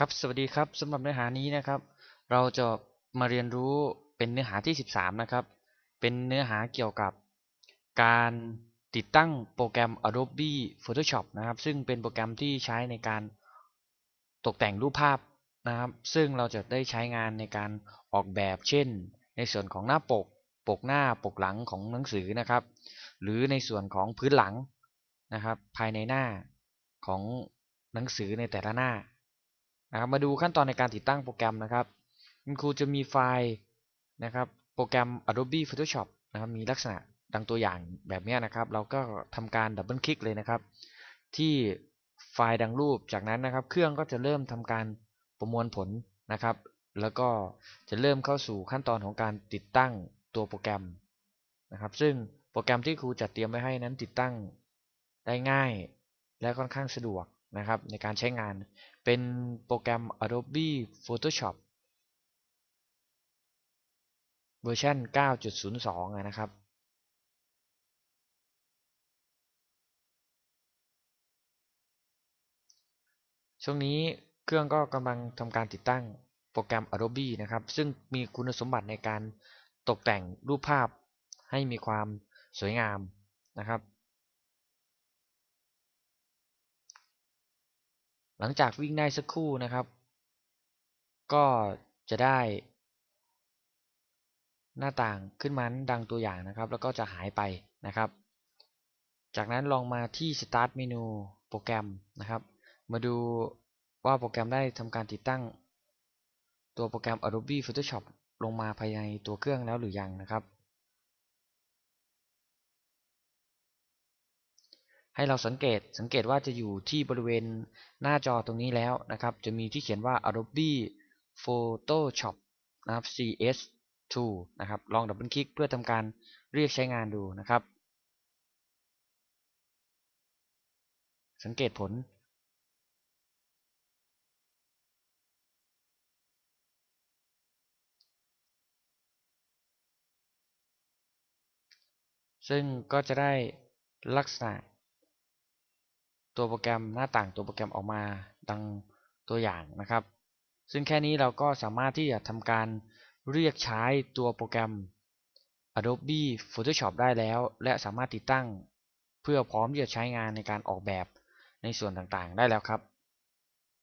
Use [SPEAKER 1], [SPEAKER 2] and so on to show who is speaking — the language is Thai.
[SPEAKER 1] ครับ สวัสดีครับสำหรับเนื้อหานี้นะครับ เราจะมาเรียนรู้เป็นเนื้อหาที่ 13 นะครับ เป็นเนื้อหาเกี่ยวกับการติดตั้งโปรแกรม Adobe Photoshop นะครับ ซึ่งเป็นโปรแกรมที่ใช้ในการตกแต่งรูปภาพนะครับ ซึ่งเราจะได้ใช้งานในการออกแบบ เช่น ในส่วนของหน้าปก ปกหน้า ปกหลังของหนังสือนะครับ หรือในส่วนของพื้นหลังนะครับ ภายในหน้าของหนังสือในแต่ละหน้า นะครับมาดูขั้นตอนในการติดตั้งโปรแกรมนะครับคุณครูจะมีไฟล์นะครับโปรแกรม Adobe Photoshop นะครับมีลักษณะดังตัวอย่างแบบนี้นะครับ เราก็ทำการดับเบิลคลิกเลยนะครับ ที่ไฟล์ดังรูปจากนั้นนะครับ เครื่องก็จะเริ่มทำการประมวลผลนะครับ แล้วก็จะเริ่มเข้าสู่ขั้นตอนของการติดตั้งตัวโปรแกรมนะครับ ซึ่งโปรแกรมที่ครูจัดเตรียมไว้ให้นั้นติดตั้งได้ง่ายและค่อนข้างสะดวก นะครับในการใช้งานเป็นโปรแกรม Adobe Photoshop เวอร์ชัน9.02 นะครับ ช่วงนี้เครื่องก็กำลังทำการติดตั้งโปรแกรม Adobe นะครับ ซึ่งมีคุณสมบัติในการตกแต่งรูปภาพให้มีความสวยงามนะครับ หลังจากวิ่งได้สักครู่นะครับ ก็จะได้ หน้าต่างขึ้นมาดังตัวอย่างนะครับ แล้วก็จะหายไปนะครับ จากนั้นลองมาที่ Start เมนูโปรแกรมนะครับ มาดูว่าโปรแกรมได้ทำการติดตั้ง ตัวโปรแกรม Adobe Photoshop ลงมาภายในตัวเครื่องแล้วหรือยังนะครับ ให้เราสังเกตสังเกตว่าจะอยู่ที่บริเวณหน้าจอตรงนี้แล้วนะครับ จะมีที่เขียนว่า Adobe Photoshop นะครับ CS2 นะครับ ลองดับเบิลคลิกเพื่อทำการเรียกใช้งานดูนะครับ สังเกตผล ซึ่งก็จะได้ลักษณะ ตัวโปรแกรมหน้าต่างตัวโปรแกรมออกมาดังตัวอย่างนะครับ ซึ่งแค่นี้เราก็สามารถที่จะทำการเรียกใช้ตัวโปรแกรม Adobe Photoshop ได้แล้ว และสามารถติดตั้ง เพื่อพร้อมที่จะใช้งานในการออกแบบในส่วนต่างๆ ได้แล้วครับ